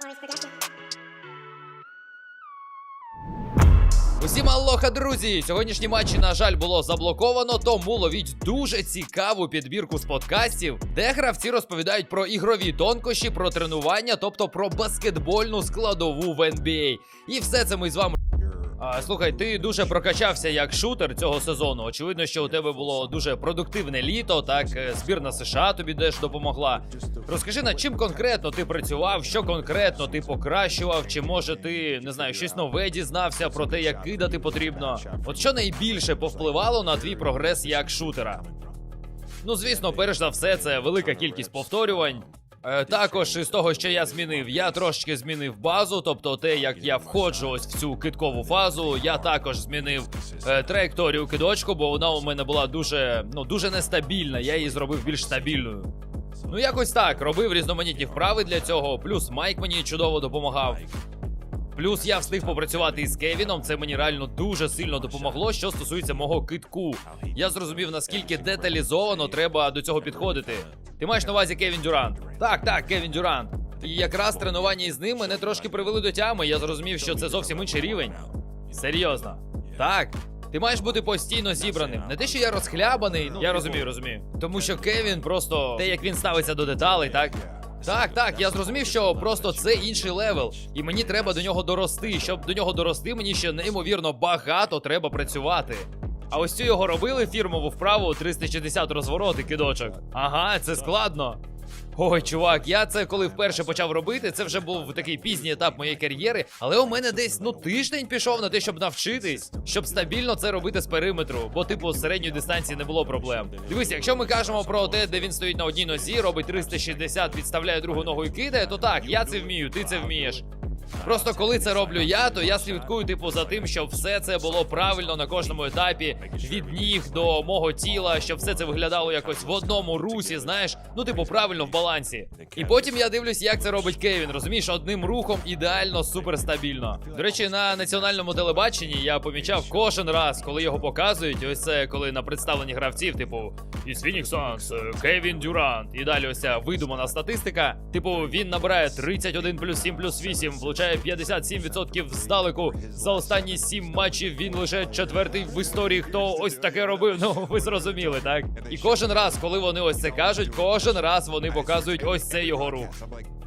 Morris Production. Усім алоха, друзі! Сьогоднішні матчі, на жаль, було заблоковано, тому ловіть дуже цікаву підбірку з подкастів, де гравці розповідають про ігрові тонкощі, про тренування, тобто про баскетбольну складову в NBA. І все це ми з вами. Слухай, ти дуже прокачався як шутер цього сезону. Очевидно, що у тебе було дуже продуктивне літо. Так, е, збірна США тобі теж допомогла. Розкажи, над чим конкретно ти працював, що конкретно ти покращував, чи може ти не знаю, щось нове дізнався про те, як кидати потрібно. От що найбільше повпливало на твій прогрес як шутера? Ну, звісно, перш за все, це велика кількість повторювань. Е, також із того, що я змінив, я трошки змінив базу, тобто те, як я входжу ось в цю киткову фазу. Я також змінив е, траєкторію кидочку, бо вона у мене була дуже, ну, дуже нестабільна. Я її зробив більш стабільною. Ну, якось так, робив різноманітні вправи для цього. Плюс Майк мені чудово допомагав. Плюс я встиг попрацювати із Кевіном. Це мені реально дуже сильно допомогло, що стосується мого китку. Я зрозумів, наскільки деталізовано треба до цього підходити. Ти маєш на увазі Кевін Дюрант? Так, так, Кевін Дюрант. І якраз тренування із ним мене трошки привели до тями. Я зрозумів, що це зовсім інший рівень. Серйозно. Так. Ти маєш бути постійно зібраним. Не те, що я розхлябаний, ну я розумію, розумію. Тому що Кевін просто те, як він ставиться до деталей, так? Так, так, я зрозумів, що просто це інший левел, і мені треба до нього дорости. Щоб до нього дорости, мені ще неймовірно багато треба працювати. А ось цю його робили фірмову вправу 360 розвороти кидочок. Ага, це складно. Ой, чувак, я це коли вперше почав робити, це вже був такий пізній етап моєї кар'єри, але у мене десь ну тиждень пішов на те, щоб навчитись, щоб стабільно це робити з периметру, бо типу середньої дистанції не було проблем. Дивись, якщо ми кажемо про те, де він стоїть на одній нозі, робить 360, підставляє другу ногу і кидає, то так, я це вмію, ти це вмієш. Просто коли це роблю я, то я слідкую, типу, за тим, щоб все це було правильно на кожному етапі, від ніг до мого тіла, щоб все це виглядало якось в одному русі, знаєш, ну, типу, правильно в балансі. І потім я дивлюсь, як це робить Кевін. Розумієш, одним рухом ідеально суперстабільно. До речі, на національному телебаченні я помічав кожен раз, коли його показують. Ось це коли на представленні гравців, типу, із Phoenix Suns, е, Кевін Дюрант. І далі ось ця видумана статистика. Типу, він набирає 31 плюс 7 плюс 8, влучає 57% здалеку. За останні 7 матчів він лише четвертий в історії, хто ось таке робив. Ну, ви зрозуміли, так? І кожен раз, коли вони ось це кажуть, кожен раз вони показують ось цей його рух.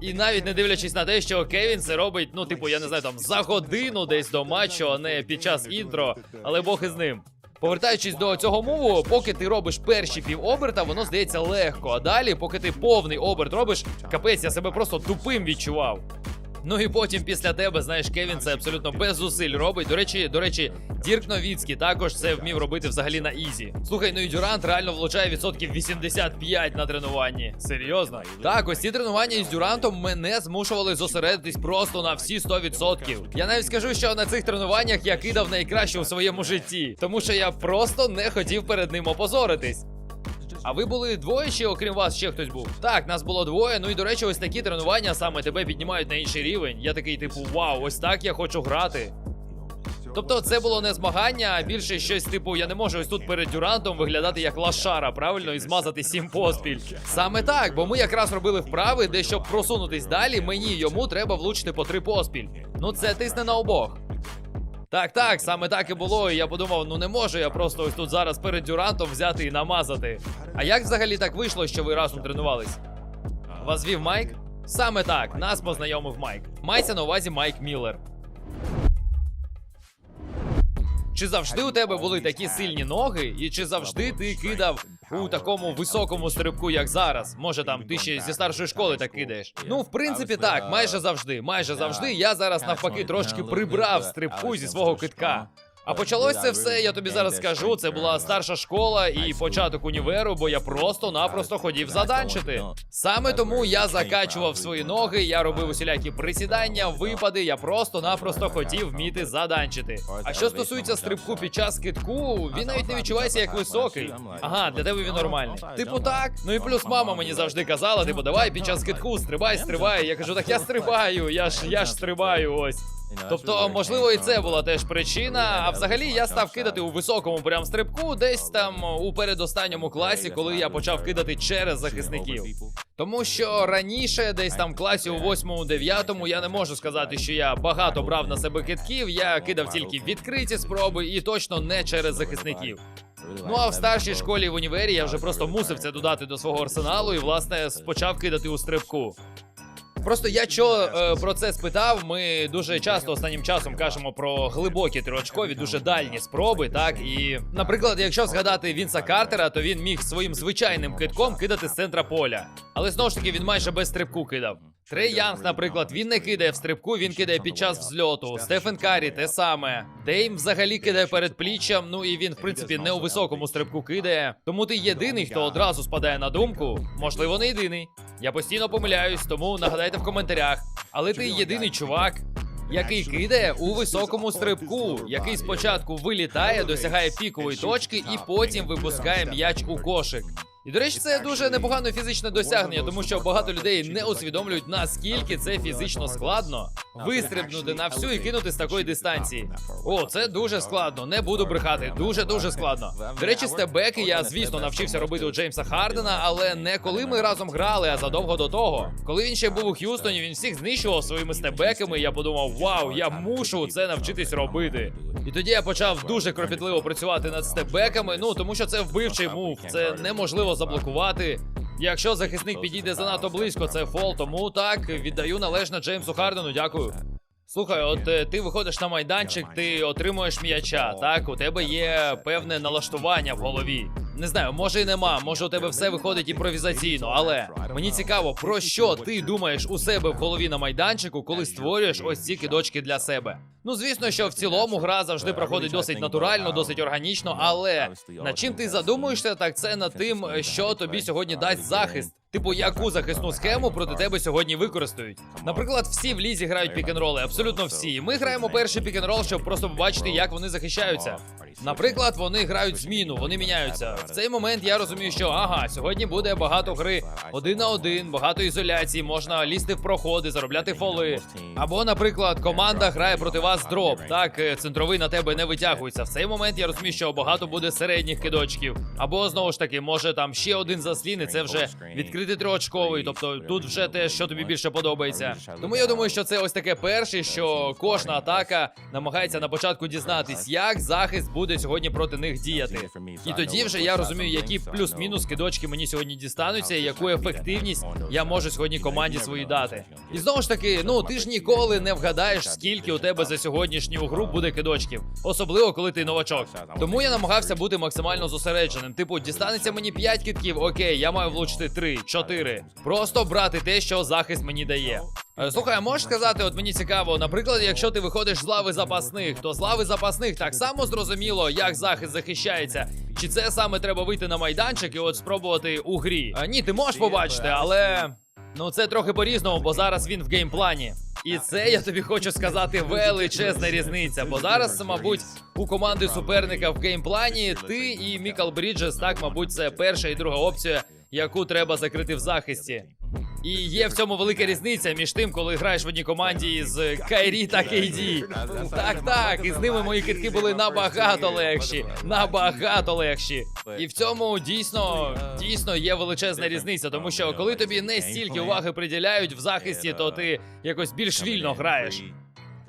І навіть не дивлячись на те, що Кевін це робить, ну, типу, я не знаю, там за годину десь до матчу, а не під час інтро, але Бог із ним. Повертаючись до цього мову, поки ти робиш перші пів оберта, воно здається легко. А далі, поки ти повний оберт робиш, капець, я себе просто тупим відчував. Ну і потім після тебе, знаєш, Кевін це абсолютно без зусиль робить. До речі, до речі, Дірк Новіцький також це вмів робити взагалі на ізі. Слухай, ну і Дюрант реально влучає відсотків 85 на тренуванні. Серйозно? Так, ось ці тренування із Дюрантом мене змушували зосередитись просто на всі 100%. Я навіть скажу, що на цих тренуваннях я кидав найкраще у своєму житті, тому що я просто не хотів перед ним опозоритись. А ви були двоє чи окрім вас ще хтось був? Так, нас було двоє. Ну і до речі, ось такі тренування саме тебе піднімають на інший рівень. Я такий, типу, вау, ось так я хочу грати. Тобто це було не змагання, а більше щось типу, я не можу ось тут перед Дюрантом виглядати як лашара, правильно, і змазати сім поспіль. Саме так, бо ми якраз робили вправи, де щоб просунутись далі, мені йому треба влучити по три поспіль. Ну це тисне на обох. Так, так, саме так і було. І я подумав, ну не можу я просто ось тут зараз перед Дюрантом взяти і намазати. А як взагалі так вийшло, що ви разом тренувались? Вас вів Майк? Саме так, нас познайомив Майк. Мається на увазі Майк Міллер. Чи завжди у тебе були такі сильні ноги, і чи завжди ти кидав у такому високому стрибку, як зараз? Може там ти ще зі старшої школи так кидаєш? Ну, в принципі, так, майже завжди. Майже завжди. Я зараз навпаки трошки прибрав стрибку зі свого китка. А почалось це все, я тобі зараз скажу. Це була старша школа і початок універу, бо я просто-напросто хотів заданчити. Саме тому я закачував свої ноги, я робив усілякі присідання, випади. Я просто-напросто хотів вміти заданчити. А що стосується стрибку під час китку, він навіть не відчувається як високий. Ага, для тебе він нормальний. Типу так. Ну і плюс мама мені завжди казала: типу, давай під час китку стрибай, стрибай. Я кажу, так я стрибаю, я ж я ж стрибаю ось. Тобто, можливо, і це була теж причина. А взагалі я став кидати у високому прям стрибку, десь там у передостанньому класі, коли я почав кидати через захисників. Тому що раніше, десь там в класі у 8-9, я не можу сказати, що я багато брав на себе китків. Я кидав тільки відкриті спроби і точно не через захисників. Ну а в старшій школі в універі я вже просто мусив це додати до свого арсеналу і власне почав кидати у стрибку. Просто я що е, про це спитав. Ми дуже часто останнім часом кажемо про глибокі триочкові, дуже дальні спроби. Так і, наприклад, якщо згадати Вінса Картера, то він міг своїм звичайним китком кидати з центра поля. Але знову ж таки він майже без стрибку кидав. Трей Янг, наприклад, він не кидає в стрибку, він кидає під час взльоту. Стефен Карі те саме. Дейм взагалі кидає перед пліччям. Ну і він, в принципі, не у високому стрибку кидає. Тому ти єдиний, хто одразу спадає на думку. Можливо, не єдиний. Я постійно помиляюсь, тому нагадайте в коментарях. Але ти єдиний чувак. Який кидає у високому стрибку, який спочатку вилітає, досягає пікової точки і потім випускає м'яч у кошик. І до речі, це дуже непогане фізичне досягнення, тому що багато людей не усвідомлюють наскільки це фізично складно вистрибнути на всю і кинути з такої дистанції. О, це дуже складно, не буду брехати. Дуже дуже складно. До речі, стебеки я, звісно, навчився робити у Джеймса Хардена, але не коли ми разом грали, а задовго до того. Коли він ще був у Х'юстоні, він всіх знищував своїми стебеками. і Я подумав, вау, я мушу це навчитись робити. І тоді я почав дуже кропітливо працювати над стебеками. Ну тому що це вбивчий мув, це неможливо заблокувати. Якщо захисник підійде занадто близько, це фол. Тому так віддаю належне Джеймсу Хардену. Дякую. Слухай, от е, ти виходиш на майданчик, ти отримуєш м'яча. Так, у тебе є певне налаштування в голові. Не знаю, може і нема, може у тебе все виходить імпровізаційно, але мені цікаво, про що ти думаєш у себе в голові на майданчику, коли створюєш ось ці кидочки для себе. Ну звісно, що в цілому гра завжди проходить досить натурально, досить органічно, але над чим ти задумуєшся, так це над тим, що тобі сьогодні дасть захист. Типу, яку захисну схему проти тебе сьогодні використають. Наприклад, всі в лізі грають пікенроли, абсолютно всі. Ми граємо перший пікенрол, щоб просто побачити, як вони захищаються. Наприклад, вони грають зміну, вони міняються. В цей момент я розумію, що ага, сьогодні буде багато гри один на один, багато ізоляції, можна лізти в проходи, заробляти фоли. Або, наприклад, команда грає проти вас дроп. Так, е, центровий на тебе не витягується. В цей момент я розумію, що багато буде середніх кидочків. Або знову ж таки, може там ще один заслін, і це вже відкритий триочковий. Тобто тут вже те, що тобі більше подобається. Тому я думаю, що це ось таке перше, що кожна атака намагається на початку дізнатись, як захист буде сьогодні проти них діяти. І тоді вже я розумію, які плюс-мінус кидочки мені сьогодні дістануться, і яку ефективність я можу сьогодні команді своїй дати. І знову ж таки, ну ти ж ніколи не вгадаєш, скільки у тебе за сьогоднішню гру буде кидочків, особливо коли ти новачок. Тому я намагався бути максимально зосередженим. Типу, дістанеться мені 5 китків, окей, я маю влучити 3, 4. Просто брати те, що захист мені дає. Е, Слухай, а можеш сказати, от мені цікаво, наприклад, якщо ти виходиш з лави запасних, то з лави запасних так само зрозуміло, як захист захищається. Чи це саме треба вийти на майданчик і от спробувати у грі? А, ні, ти можеш побачити, але. Ну це трохи по-різному, бо зараз він в геймплані. І це я тобі хочу сказати величезна різниця. Бо зараз, мабуть, у команди суперника в геймплані ти і Мікал Бріджес, так, мабуть, це перша і друга опція, яку треба закрити в захисті. І є в цьому велика різниця між тим, коли граєш в одній команді з Кайрі та Кейді. Так, так, і з ними мої китки були набагато легші. Набагато легші. І в цьому дійсно дійсно є величезна різниця, тому що коли тобі не стільки уваги приділяють в захисті, то ти якось більш вільно граєш.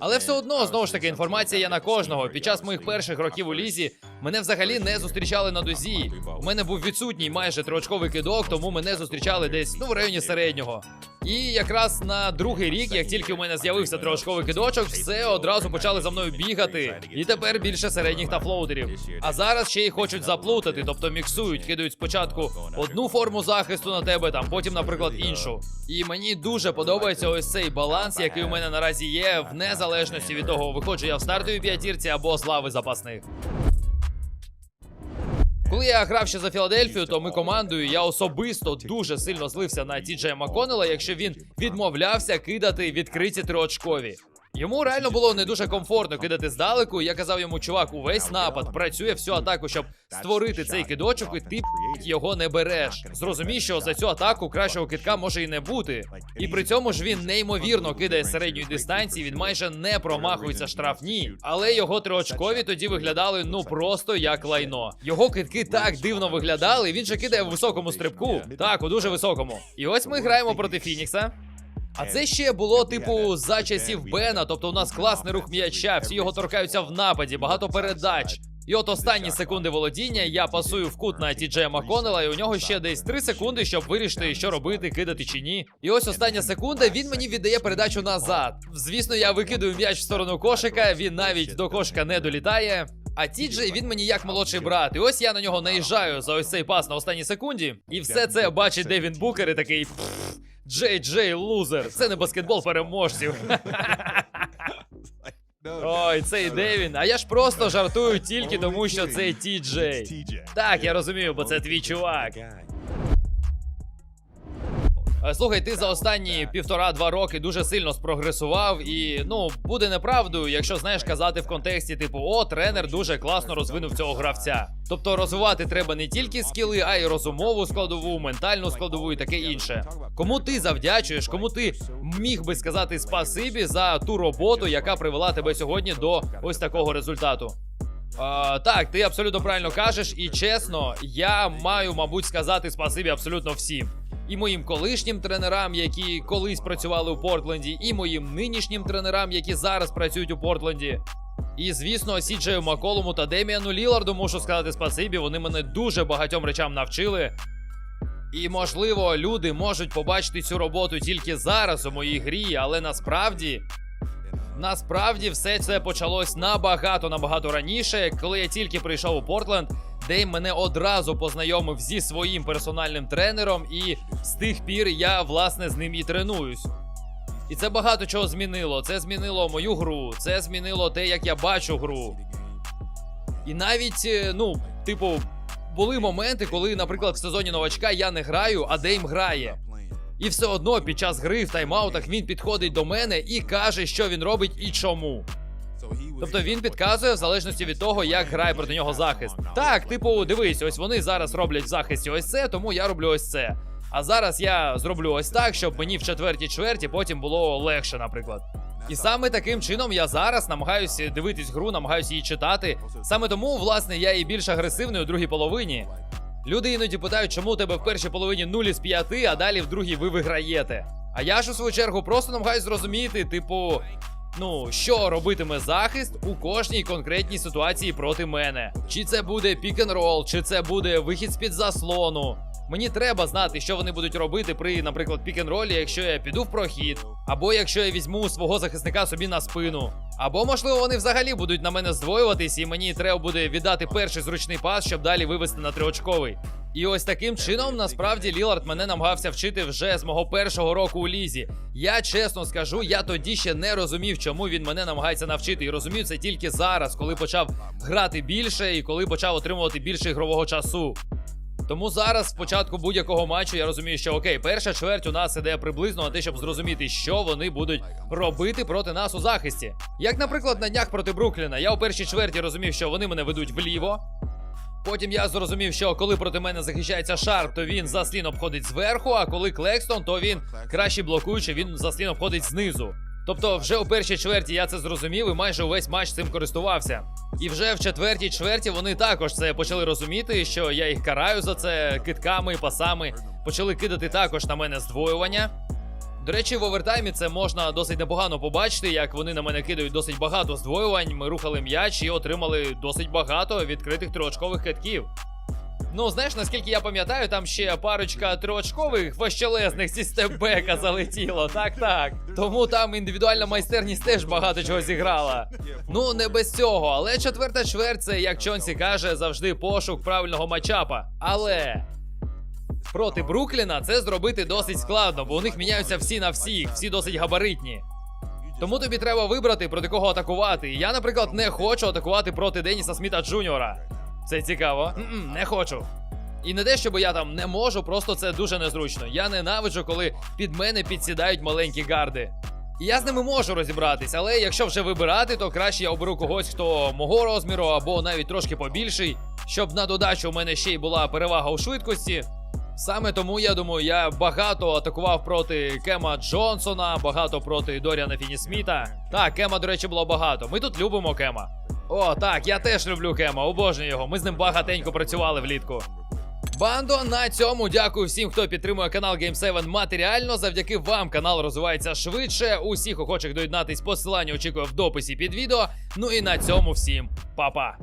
Але все одно, знову ж таки, інформація є на кожного. Під час моїх перших років у лізі мене взагалі не зустрічали на дозі. У мене був відсутній майже триочковий кидок, тому мене зустрічали десь ну в районі середнього. І якраз на другий рік, як тільки у мене з'явився триочковий кидочок, все одразу почали за мною бігати. І тепер більше середніх та флоутерів. А зараз ще й хочуть заплутати, тобто міксують, кидають спочатку одну форму захисту на тебе, там потім, наприклад, іншу. І мені дуже подобається ось цей баланс, який у мене наразі є, в незалежності від того, виходжу я в стартовій п'ятірці або з лави запасних. Коли я грав ще за Філадельфію, то ми командою я особисто дуже сильно злився на Тіджея Маконела, якщо він відмовлявся кидати відкриті триочкові. Йому реально було не дуже комфортно кидати здалеку. Я казав йому, чувак, увесь напад працює всю атаку, щоб створити цей кидочок, і ти його не береш. Зрозумій, що за цю атаку кращого кидка може і не бути. І при цьому ж він неймовірно кидає середньої дистанції. Він майже не промахується штрафні, але його триочкові тоді виглядали ну просто як лайно. Його кидки так дивно виглядали. Він же кидає в високому стрибку. Так, у дуже високому. І ось ми граємо проти Фінікса. А це ще було типу за часів Бена, тобто у нас класний рух м'яча, всі його торкаються в нападі, багато передач. І от останні секунди володіння я пасую в кут на Тіджея Маконела, і у нього ще десь 3 секунди, щоб вирішити, що робити, кидати чи ні. І ось остання секунда, він мені віддає передачу назад. Звісно, я викидую м'яч в сторону кошика, він навіть до кошика не долітає. А Тіджей він мені як молодший брат. І ось я на нього наїжджаю за ось цей пас на останній секунді. І все це бачить Девін Букер і такий. «Пф, Джей Джей лузер. Це не баскетбол переможців. Ой, цей Девін. А я ж просто жартую тільки тому, що це Ті Джей. Так, я розумію, бо це твій чувак. Е, Слухай, ти за останні півтора-два роки дуже сильно спрогресував, і ну буде неправдою, якщо знаєш казати в контексті, типу, о, тренер дуже класно розвинув цього гравця. Тобто розвивати треба не тільки скіли, а й розумову складову, ментальну складову і таке інше. Кому ти завдячуєш, кому ти міг би сказати спасибі за ту роботу, яка привела тебе сьогодні до ось такого результату. А, так, ти абсолютно правильно кажеш, і чесно, я маю, мабуть, сказати спасибі абсолютно всім. І моїм колишнім тренерам, які колись працювали у Портленді, і моїм нинішнім тренерам, які зараз працюють у Портленді. І звісно, Сіджею Маколому та Деміану Ліларду мушу сказати спасибі. Вони мене дуже багатьом речам навчили. І можливо, люди можуть побачити цю роботу тільки зараз у моїй грі, але насправді Насправді все це почалось набагато набагато раніше, коли я тільки прийшов у Портленд, Дейм мене одразу познайомив зі своїм персональним тренером, і з тих пір я власне з ним і тренуюсь. І це багато чого змінило. Це змінило мою гру, це змінило те, як я бачу гру. І навіть, е, ну, типу, були моменти, коли, наприклад, в сезоні новачка я не граю, а Дейм грає. І все одно під час гри в тайм-аутах він підходить до мене і каже, що він робить і чому. Тобто він підказує в залежності від того, як грає проти нього захист. Так, типу, дивись, ось вони зараз роблять в захисті ось це, тому я роблю ось це. А зараз я зроблю ось так, щоб мені в четвертій чверті потім було легше, наприклад. І саме таким чином я зараз намагаюся дивитись гру, намагаюся її читати. Саме тому, власне, я і більш агресивний у другій половині. Люди іноді питають, чому у тебе в першій половині 0 із 5, а далі в другій ви виграєте. А я ж у свою чергу просто намагаюсь зрозуміти, типу, ну, що робитиме захист у кожній конкретній ситуації проти мене. Чи це буде пік-н-рол, чи це буде вихід з-під заслону. Мені треба знати, що вони будуть робити при, наприклад, пік-н-ролі, якщо я піду в прохід, або якщо я візьму свого захисника собі на спину. Або, можливо, вони взагалі будуть на мене здвоюватись, і мені треба буде віддати перший зручний пас, щоб далі вивести на триочковий. І ось таким чином, насправді, Лілард мене намагався вчити вже з мого першого року у лізі. Я чесно скажу, я тоді ще не розумів, чому він мене намагається навчити. І розумію це тільки зараз, коли почав грати більше і коли почав отримувати більше ігрового часу. Тому зараз, спочатку будь-якого матчу, я розумію, що окей, перша чверть у нас іде приблизно на те, щоб зрозуміти, що вони будуть робити проти нас у захисті. Як, наприклад, на днях проти Брукліна, я у першій чверті розумів, що вони мене ведуть вліво. Потім я зрозумів, що коли проти мене захищається Шарп, то він заслін обходить зверху, а коли Клекстон, то він краще блокуючи, він заслін обходить знизу. Тобто, вже у першій чверті я це зрозумів і майже увесь матч цим користувався. І вже в четвертій чверті вони також це почали розуміти, що я їх караю за це китками, пасами. Почали кидати також на мене здвоювання. До речі, в овертаймі це можна досить непогано побачити, як вони на мене кидають досить багато здвоювань. Ми рухали м'яч і отримали досить багато відкритих триочкових китків. Ну, знаєш, наскільки я пам'ятаю, там ще парочка триочкових вощелезних зі степбека залетіло. Так, так. Тому там індивідуальна майстерність теж багато чого зіграла. Ну, не без цього, але четверта чверть це, як Чонсі каже, завжди пошук правильного матчапа. Але. Проти Брукліна це зробити досить складно, бо у них міняються всі на всіх, всі досить габаритні. Тому тобі треба вибрати, проти кого атакувати. Я, наприклад, не хочу атакувати проти Деніса Сміта Джуніора. Це цікаво. М-м, не хочу. І не те, щоб я там не можу, просто це дуже незручно. Я ненавиджу, коли під мене підсідають маленькі гарди. І я з ними можу розібратись, але якщо вже вибирати, то краще я оберу когось, хто мого розміру або навіть трошки побільший, щоб на додачу у мене ще й була перевага у швидкості. Саме тому я думаю, я багато атакував проти Кема Джонсона, багато проти Доріана Фінісміта. Так, Кема, до речі, було багато. Ми тут любимо Кема. О, так, я теж люблю Кема, обожнюю його. Ми з ним багатенько працювали влітку. Бандо, на цьому дякую всім, хто підтримує канал Game7 матеріально. Завдяки вам канал розвивається швидше. Усіх охочих доєднатись посилання очікую в дописі під відео. Ну і на цьому всім па-па.